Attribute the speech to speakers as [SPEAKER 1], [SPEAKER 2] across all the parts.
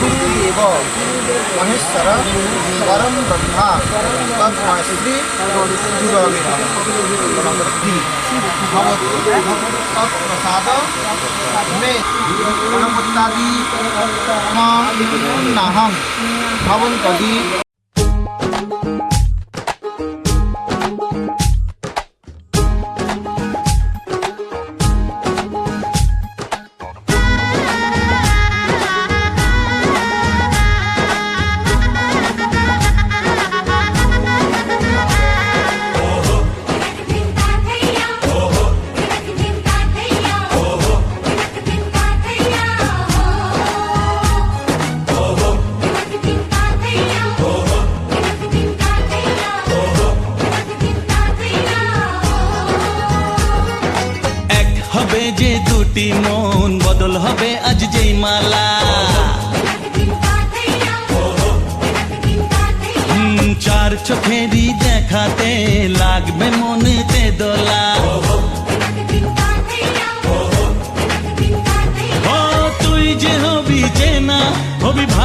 [SPEAKER 1] गुरुदेव महेश्वर परम ब्रह्मा तस्मै श्री गुरवे नमः भवतु तत्प्रसाद मे गणपत्यादि नाहं भवन्तदि
[SPEAKER 2] এক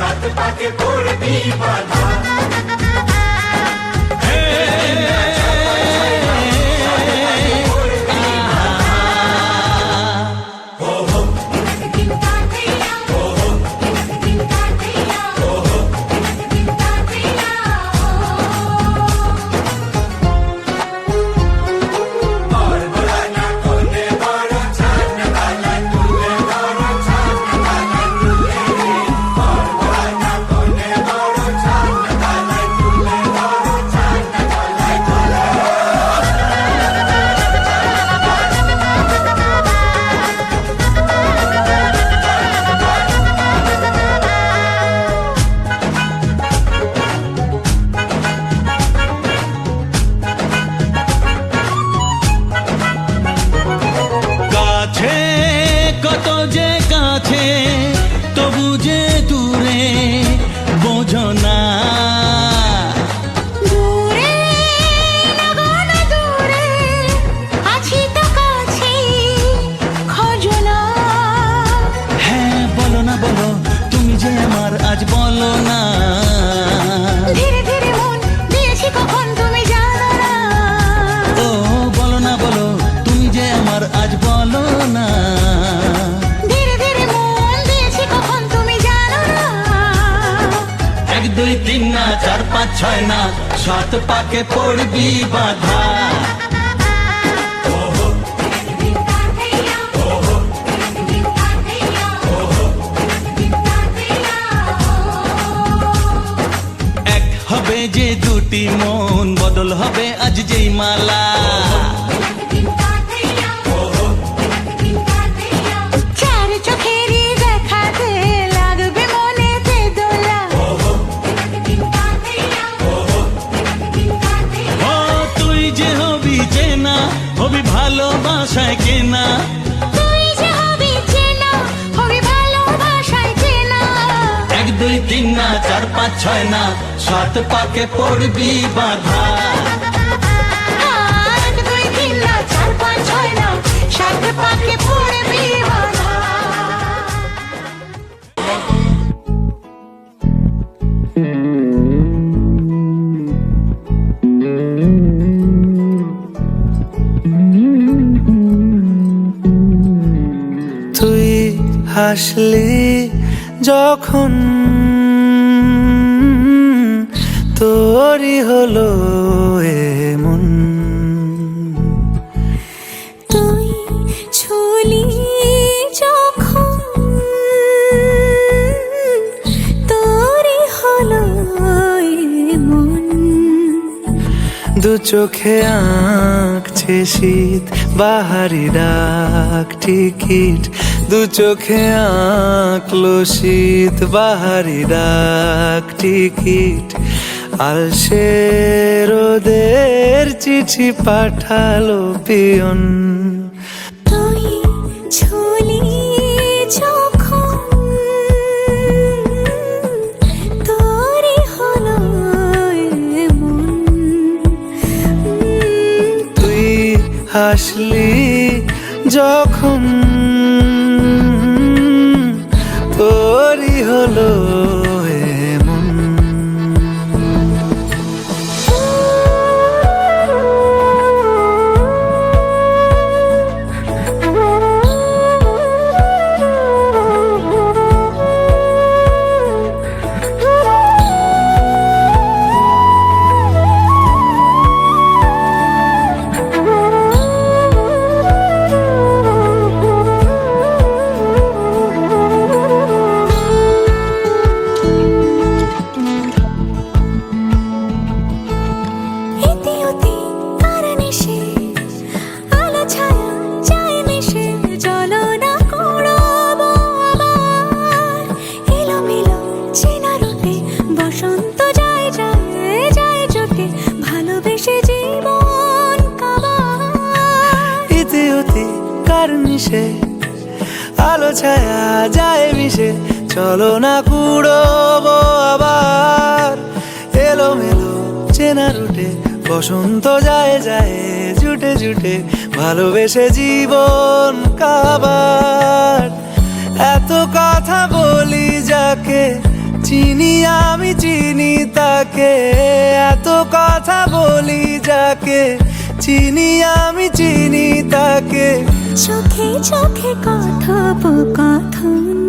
[SPEAKER 2] सात पाके कोळती बाधा. সাত পাকে পড়বি বাধা। এক হবে যে দুটি মন বদল হবে আজ যেই মালা।
[SPEAKER 3] সাত পাকে পড়বি বাধা।
[SPEAKER 1] তুই হাসলি যখন তোরই হলো এমন।
[SPEAKER 4] তুই ছুলি যখন তোরই হলো মন
[SPEAKER 1] দু চোখে আঁকছে শীত বাহারি ডাক টিকিট। দু চোখে আঁকলো শীত বাহারি ডাক টিকিট। আলসে রোদের চিঠি পাঠালো পিয়ন।
[SPEAKER 4] তুই ছুলি যখন তোরই হলো
[SPEAKER 1] তুই হাসলি যখন
[SPEAKER 4] চেনা
[SPEAKER 1] রুটে, বসন্ত যায় যায়, জুটে জুটে, ভালোবেসে জীবন কাবার। এত কথা বলি যাকে, চিনি আমি, চিনি তাকে। এত কথা বলি যাকে, চিনি আমি, চিনি তাকে।
[SPEAKER 4] চোখে চোখে কথোপকথন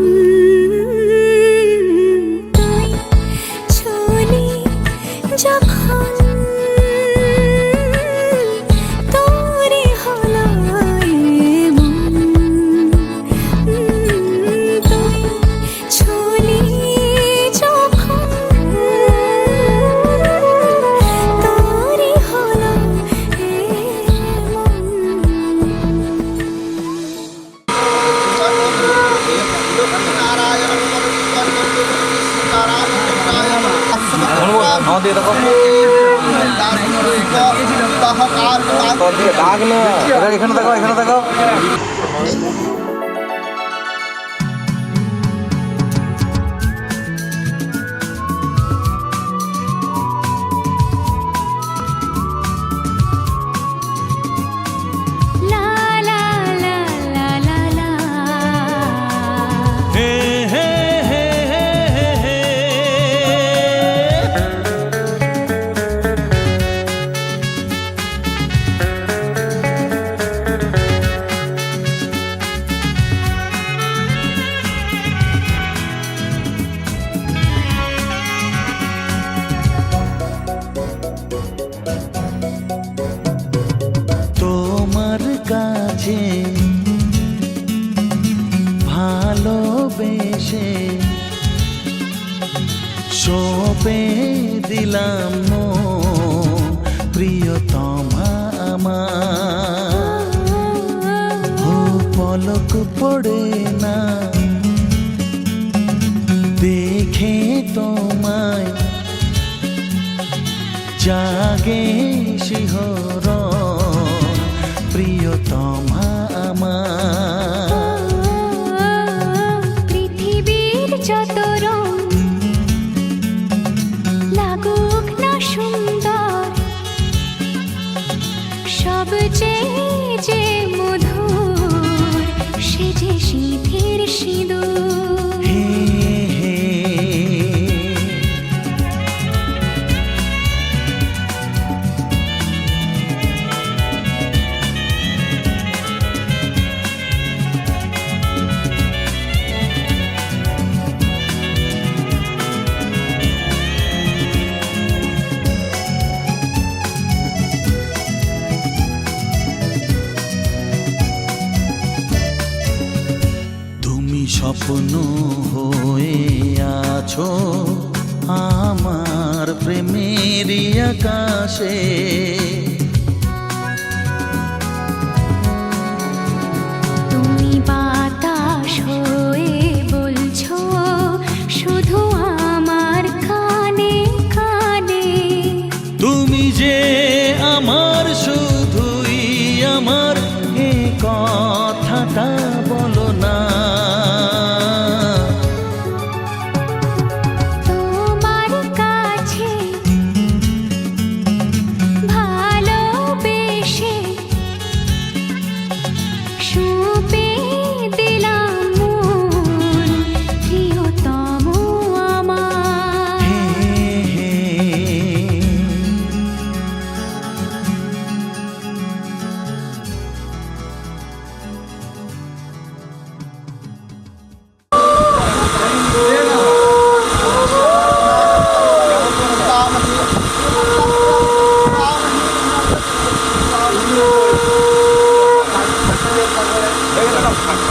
[SPEAKER 2] দাগ না এখানে দেখো এখানে দেখো
[SPEAKER 3] জাগে শিহরণ
[SPEAKER 2] স্বপ্ন হয়ে আছো আমার প্রেমের আকাশে।
[SPEAKER 4] তুমি বাতাস বলছো শুধু আমার কানে কানে।
[SPEAKER 2] তুমি যে আমার শুধুই আমার এ কথাটা 上げ
[SPEAKER 4] たか。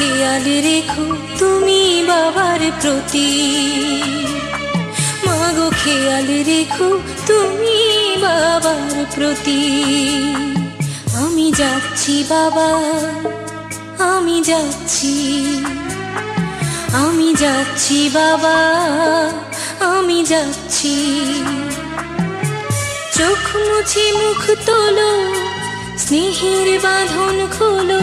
[SPEAKER 4] খেয়াল রেখো তুমি বাবার প্রতি। মাগো খেয়াল রেখো তুমি বাবার প্রতি। আমি যাচ্ছি বাবা, আমি যাচ্ছি। আমি যাচ্ছি বাবা, আমি যাচ্ছি। চোখ মুছে মুখ তোলো, স্নেহের বাঁধন খোলো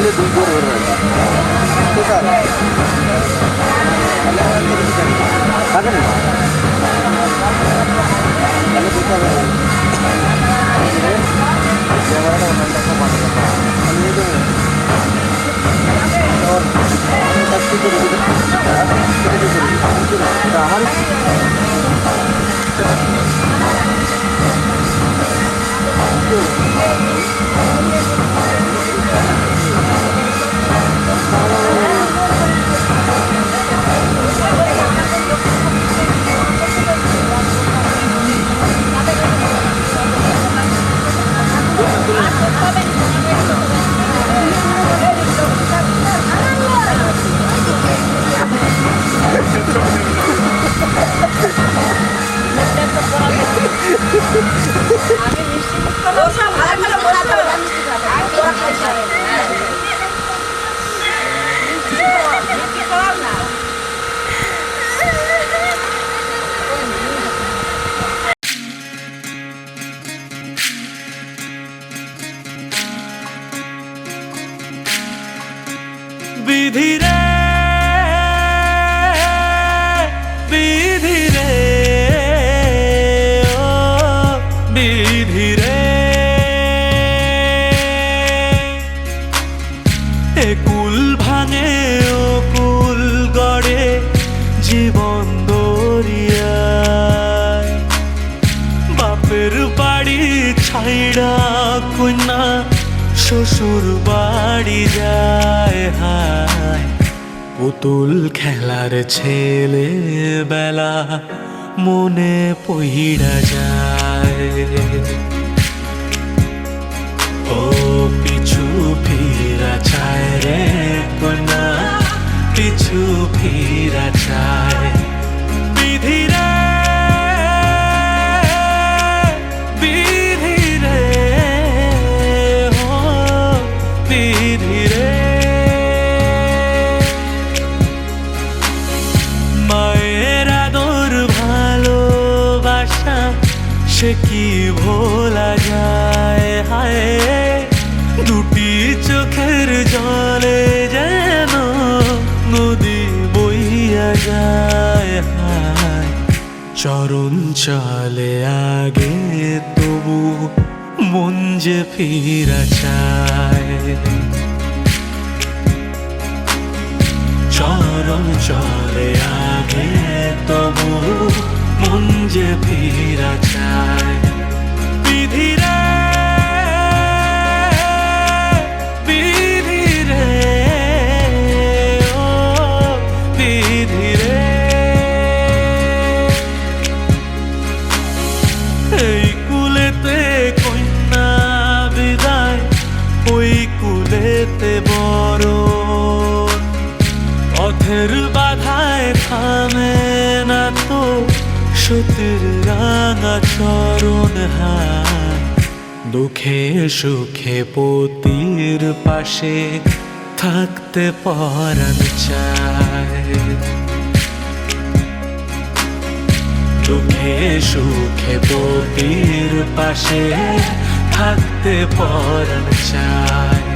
[SPEAKER 5] आपले गुंगूर उरले सर सांगा ना Thank you. বিধিরে এ কুল ভাঙে, ও কুল গড়ে জীবন দরিয়ায়। বাপের বাড়ি ছাইড়া কন্যা, শ্বশুর বাড়ি যায় হায়। পুতুল খেলার ছেলে বেলা মনে পহিড়া যায়। ও পিছু ফিরা চায় রে কোনা পিছু ফিরা চায় ভোলা যায়, হায়, দুটি চোখের জলে যেন নদী বইয়া যায়, হায়, চরণ চলে আগে, তবু মন যে ফিরা চায়। চরণ চলে আগে, তবু মন যে ফিরা সতীর রাঙা চরণ হায় দুঃখে সুখে পতির পাশে থাকতে পরাণ চায়। দুঃখে সুখে পতির পাশে থাকতে পরাণ চায়।